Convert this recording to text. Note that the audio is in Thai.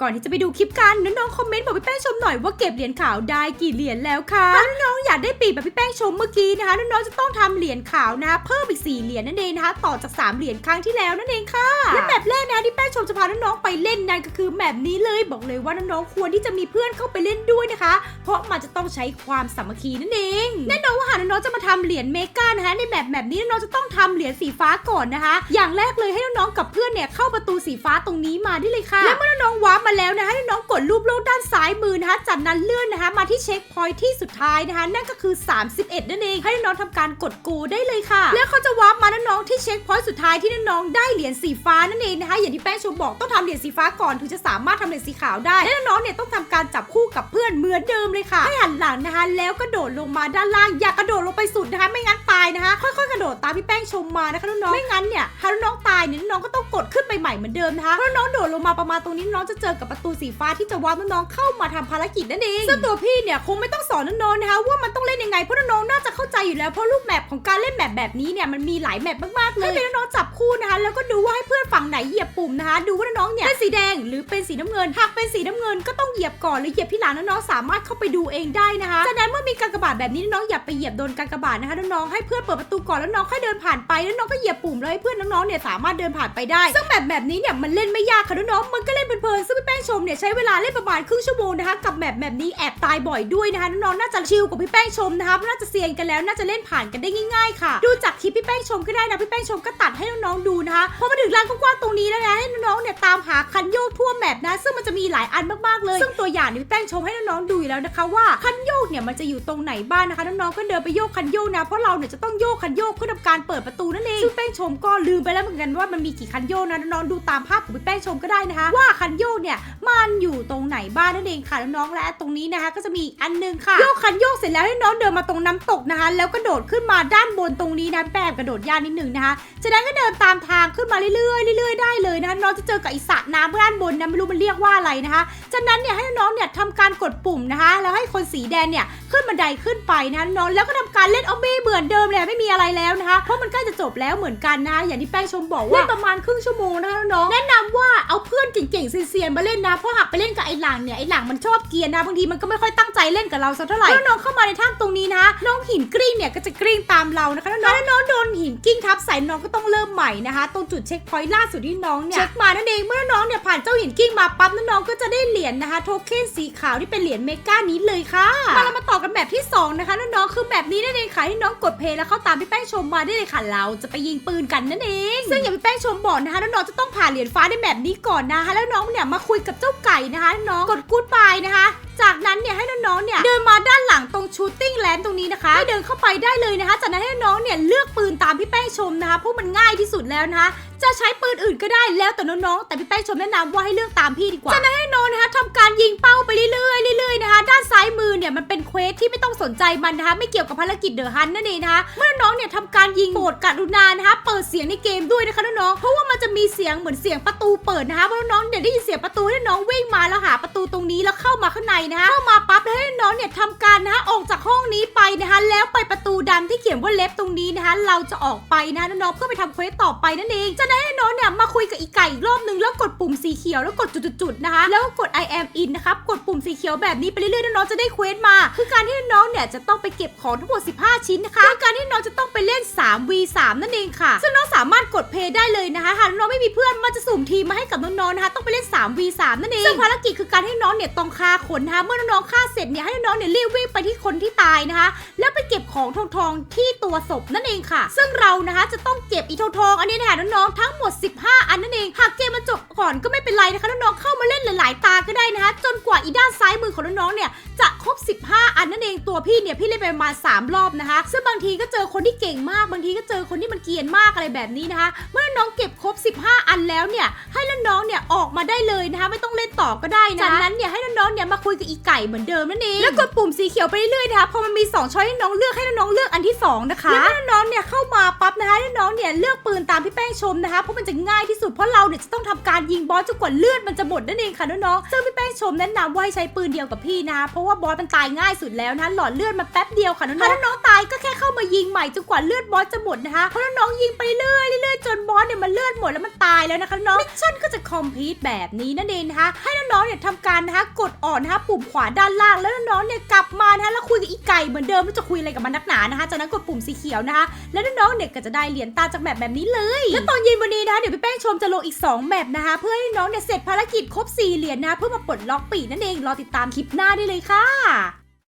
ก่อนที่จะไปดูคลิปกันน้องๆคอมเมนต์บอกพี่แป้งชมหน่อยว่าเก็บเหรียญขาวได้กี่เหรียญแล้วคะถ้าน้องๆอยากได้ปีแบบพี่แป้งชมเมื่อกี้นะคะน้องๆจะต้องทำเหรียญขาวนะเพิ่มอีก4เหรียญนั่นเองนะคะต่อจาก 3 เหรียญครั้งที่แล้วนั่นเองค่ะและแมปแรกนะที่แป้งชมจะพาน้องๆไปเล่นนั่นก็คือแมปนี้เลยบอกเลยว่าน้องๆควรที่จะมีเพื่อนเข้าไปเล่นด้วยนะคะ เพราะมันจะต้องใช้ความสามัคคีนั่นเองแน่นอนว่าหากน้องๆจะมาทำเหรียญเมกานะคะในแบบแบบนี้น้องๆจะต้องทำเหรียญสีฟ้าก่อนนะคะ อย่างแรกเลยให้น้องๆกับเพื่อนเนี่ยเข้าประตูสีฟ้าตรงนี้มาได้เลยค่ะและเมื่อน้องๆวาร์ปมา แล้วนะให้น้อง ดรูปโลกด้านซ้ายมือนะคะ จากนั้นเลื่อนนะคะ มาที่เช็คพอยท์ที่สุดท้ายนะคะ นั่นก็คือ 31 นั่นเอง ให้น้องๆทำการกดกูได้เลยค่ะ แล้วเขาจะวาร์ปมาน้องที่เช็คพอยท์สุดท้ายที่น้องได้เหรียญสีฟ้านั่นเองนะคะ อย่างที่แป้งชมบอกต้องทำเหรียญสีฟ้าก่อนถึงจะสามารถทำเหรียญสีขาวได้ และน้องๆเนี่ยต้องทำการจับคู่กับเพื่อนเหมือนเดิมเลยค่ะ ให้หันหลังนะคะ แล้วกระโดดลงมาด้านล่าง อย่ากระโดดลงไปสุดนะคะ ไม่งั้นตายนะคะ ค่อยๆกระโดดตามพี่แป้งชมมานะคะน้องๆไม่งั้นเนี่ยถ้าน้องตายเนี่ยน้องก็ต้องกดขึ้นไปใหม่เหมือนเดิมนะคะเพราะน้องโดดลงมาประมาณตรงนี้น้องจะเจอกับประตูสีฟ้าที่จะวาร์ปน้องๆเข้ามาทำภารกิจนั่นเองซึ่งตัวพี่เนี่ยคงไม่ต้องสอนน้องๆนะคะว่ามันต้องเล่นยังไงเพราะน้องๆน่าจะเข้าใจอยู่แล้วเพราะรูปแบบของการเล่นแบบแบบนี้เนี่ยมันมีหลายแบบมากๆเลยให้น้องๆจับคู่นะคะ แล้วก็ดูว่าให้เพื่อนฝั่งไหนเหยียบปุ่มนะคะ ดูว่าน้องๆเนี่ยเป็นสีแดงหรือเป็นสีน้ำเงินหากเป็นสีน้ำเงินก็ต้องเหยียบก่อนหรือเหยียบที่หลังน้องๆสามารถเข้าไปดูเองได้นะคะจากนั้นเมื่อมีการกระบาดแบบนี้น้องๆอย่าไปเหยียบโดนการกระบาดนะคะน้องๆให้เพื่อนเปิดประตูก่อนแล้วน้องค่อยเดินผ่านไปแล้วน้องก็เหยียบปุ่มแล้วให้เพื่อนน้องๆเนี่ยสามารถเดินผ่านไปได้ซึ่งแบบแบบนี้เนี่ยมันเล่นไม่ยากค่ะน้องๆมันก็เล่นเพลินๆซึ่งพี่แป้งช มเนี่ยใช้เวลาเล่นประมาณครึ่งชั่วโมงนะคะกับแบบแบบนี้แอบตายบ่อยด้วยนะคะน้องๆน่าจะชิลกว่าพี่แป้งชมนะคะน่าจะเซียนกันแล้วน่าจะเล่นผ่านกันได้ง่ายๆค่ะ ดูจากคลิปพี่แป้งชมก็ได้นะพี่แป้งชมก็ตัดให้น้องๆดูนะคะพอมาถึงลานกว้างๆตรงนี้แล้วนะให้น้องๆเนี่ยตามหาคันโยกทั่วแมปนะ ซึ่งมันจะมีหลายอันมากๆเลย ซึ่งตัวอย่างนี่พี่แป้งชมให้น้องๆดูอยู่แล้วนะคะ ว่าคันโยกเนี่ยมันจะอยู่ตรงไหนบ้างนะคะน้องๆก็เดินไปโยกคันโยกนะเพราะเราเนี่ยจะต้องโยกคันโยกเพื่อทำการเปิดประตูนั่นเองซึ่งแป้งชมก็ลืมไปแล้วเหมือนกันว่ามันมีกี่คันโยกนะน้องๆดูตามภาพของพี่แป้งชมก็ได้นะคะว่าคันโยกเนี่ยมันอยู่ตรงไหนบ้างนั่นเองค่ะน้องๆและตรงนี้นะคะ ก็จะมีอีกอันหนึงค่ะโยกคันโยกเสร็จแล้วให้น้องเดินมาตรงน้ำตกนะคะ แล้วก็โดดขึ้นมาด้านบนตรงนี้นะแป้งกระโดดยากนิดหนึงนะคะจากนั้นก็เดินตามทางขึ้นมาเรื่อยๆเรื่อยๆได้เลยนะคะน้องจะเจอกับอิสระน้ำด้านบนนะไม่รู้มันเรียกว่าอะไรนะคะ จากนั้นเนี่ยให้น้องเนี่ยทำการกดปุ่มนะคะ แล้วให้คนสีแดงเนี่ยขึ้นบันไดขึ้นไปนะคะน้องแล้วก็ทำการเล่นออบบี้เหมือนเดิมเลยไม่มีอะไรแล้วนะคะเพราะมันใกล้จะจบแล้วเหมือนกันนะคะอย่างที่แป้งชมบอกว่าเล่นประมาณครึ่งชั่วโมงนะคะน้องแนะนำว่าเอาเพื่อนเก่งๆเซียนๆมาเล่นนะเพราะหากไปเล่นกับไอ้หลังเนี่ยไอ้หลังมันชอบเกรียนนะบางทีมันก็ไม่ค่อยตั้งใจเล่นกับเราสักเท่าไหร่แล้วน้องเข้ามาในถ้ำตรงนี้นะคะน้องหินกลิ้งเนี่ยก็จะกลิ้งตามเรานะคะน้องถ้าน้องโดนหินกลิ้งทับใส่น้องก็ต้องเริ่มใหม่นะคะ ตรงจุดเช็คพอยต์ล่าสุดที่น้องเนี่ยเช็คมานั่นเองเมื่อน้องเนี่ยผ่านเจ้าหินกลิ้งมาปั๊บน้องก็จะได้เหรียญนะคะ โทเค็นสีขาวที่เป็นเหรียญเมกานี้เลยค่ะมาเรามาต่อกันแบบที่สองนะคะน้องๆคือแบบนี้นั่นเองค่ะที่น้องกดเพลย์แล้วเข้าตามพี่แป้งชมมาได้เลยค่ะเราจะไปยิงปืนกันนั่นเอง ซึ่งอย่างพี่แป้งชมบอกนะคะน้องๆจะต้องผ่านเหรียญฟ้าในแบบนี้ก่อนนะคะแล้วน้องเนี่ยมาคุยกับเจ้า้าไก่นะคะ น้องกดกู๊ดบายนะคะ จากนั้นเนี่ยให้น้องๆเนี่ยเดินมาด้านหลังตรงชูตติ้งแลนด์ตรงนี้นะคะให้เดินเข้าไปได้เลยนะคะ จากนั้นให้น้องเนี่ยเลือกปืนตามพี่แป้งชมนะคะเพราะมันง่ายที่สุดแล้วนะคะจะใช้ปืนอื่นก็ได้แล้วแต่น้องๆ แต่พี่แป้งชมแนะนำว่าให้เลือกตามพี่ดีกว่าจากนั้นให้น้องนะคะทำการยิงเป้าไปเรื่อยๆเรื่อยๆนะคะ ด้านซ้ายมือเนี่ยมันเป็นเควสที่ไม่ต้องสนใจมันนะคะ ไม่เกี่ยวกับภารกิจเดอะฮันนั่นเองนะคะเมื่อน้องเนี่ยทำการยิงโหมดกรุณานะคะ เปิดเสียงในเกมด้วยนะคะน้องๆเพราะว่ามันจะมีเสียงเหมือนเสียงประตูเปิดนะคะเพราะน้องเนี่ยได้ยินเสียงประตูให้น้องวิ่งมาแล้วหาประตูตรงนี้แล้วเข้ามาข้างในนะเข้ามาปั๊บแล้วให้น้องเนี่ยทำการนะคะออกจากห้องนี้ไปนะคะแล้วไปประตูดำที่เขียนว่าเล็บตรงนี้นะคะเราจะออกไปนะคะน้องๆเพื่อไปทำเควสต่อไปนั่นเองจากนั้ให้น้องเนี่ยมาคุยกับอีไก่อีกรอบนึงแล้วกดปุ่มสีเขียวแล้วกดจุดๆนะคะแล้วก็กด I am in นะครับกดปุ่มสีเขียวแบบนี้ไปเรื่อยๆน้องจะได้เควสมา คือการที่น้องเนี่ยจะต้องไปเก็บของทั้งหมด 15 ชิ้นนะคะคือการที่น้องจะต้องไปเล่น 3 v 3นั่นเองค่ะ ซึ่งน้องสามารถกดเพย์ได้เลยนะคะหากน้องไม่มีเพื่อนมันจะสุ่มทีมมาให้กับน้องๆนะคะต้องไปเล่น 3 v 3นั่นเองซึ่งภารกิจคือการให้น้องเนี่ยต้องฆ่าคนนะคะเมื่อน้องๆฆ่าเสร็จเนี่ยให้น้องๆเนี่ยรีบวิ่งไปที่คนที่ตายนะคะ แล้วไปเก็บของทองทองที่ตัวศพนั่นเองค่ะ ซึ่งเรานะคะจะต้องเก็บอีทองทองอันนี้นะคะน้องๆทั้งหมด 15 อันนั่นเองหากเกมมันจบก่อนก็ไม่เป็นไรนะคะน้องๆเข้ามาเล่นหลายๆตาก็ได้นะคะ จนกว่าอีด้านซ้ายมือของน้องๆเนี่ยจะครบ 15 อันนั่นเองตัวพี่เนี่ยพี่เล่นไปประมาณ3รอบนะคะซึ่งบางทีก็เจอคนที่เก่งมากบางทีก็เจอคนที่มันเกียนมากอะไรแบบนี้นะคะ เมื่อน้องเก็บครบ 15 อันแล้วเนี่ยให้น้องๆเนี่ยออกมาได้เลยนะคะ ไม่ต้องเล่นต่อก็ได้นะจากนั้นเนี่ยให้น้องๆเนี่ยมาคุยกับอีไก่เหมือนเดิมนั่นเองแล้วกดปุ่มสีเขียวไปเรื่อยๆนะคะพอมันมี 2 ช้อยให้น้องเลือกให้น้องเลือกอันที่สองนะคะแล้วน้องเนี่ยเข้ามาปั๊บนะคะให้น้องเนี่ยเลือกปืนตามพี่แป้งชมนะคะเพราะมันจะง่ายที่สุดเพราะเราเนี่ยจะต้องทำการยิงบอสจนกว่าเลือดมันจะหมดนั่นเองค่ะน้องๆซึ่งพี่แป้งชมแนะนำว่าให้ใช้ปืนเดียวกับพี่นะเพราะว่าบอสมันตายง่ายสุดแล้วนะหลอดเลือดมาแป๊บเดียวค่ะน้องๆถ้าน้องตายก็แค่เข้ามายิงใหม่จนกว่าเลือดบอสจะหมดนะคะเพราะน้องยิงไปเรื่อยเรื่อยจนบอสเนี่ยมันเลือดหมดแล้วมันตายแล้วนะคะน้องมิชชั่นก็จะคอมพลีทแบบนี้นั่นเองนะคะให้น้องๆเนี่ยทำการนะคะกดอ่อนนะคะปุมขวาด้านล่างแล้วน้องๆเนี่ยกลับมานะคะแล้วคุยกับอีไก่เหมือนเดิมไม่จะคุยอะไรกับมันนักหนานะคะจากนั้นกดปุ่มสีเขียวนะคะ แล้วน้องๆเนี่ยก็จะได้เหรียญตาจากแบบแบบนี้เลย แล้วตอนเย็นวันนี้นะคะเดี๋ยวพี่แป้งชมจะลงอีก 2 แบบนะคะ เพื่อให้น้องเนี่ยเสร็จภารกิจครบ4เหรียญนะเพื่อมาปลดล็อกปีนั่นเองรอติดตามคลิปหน้าได้เลยค่ะ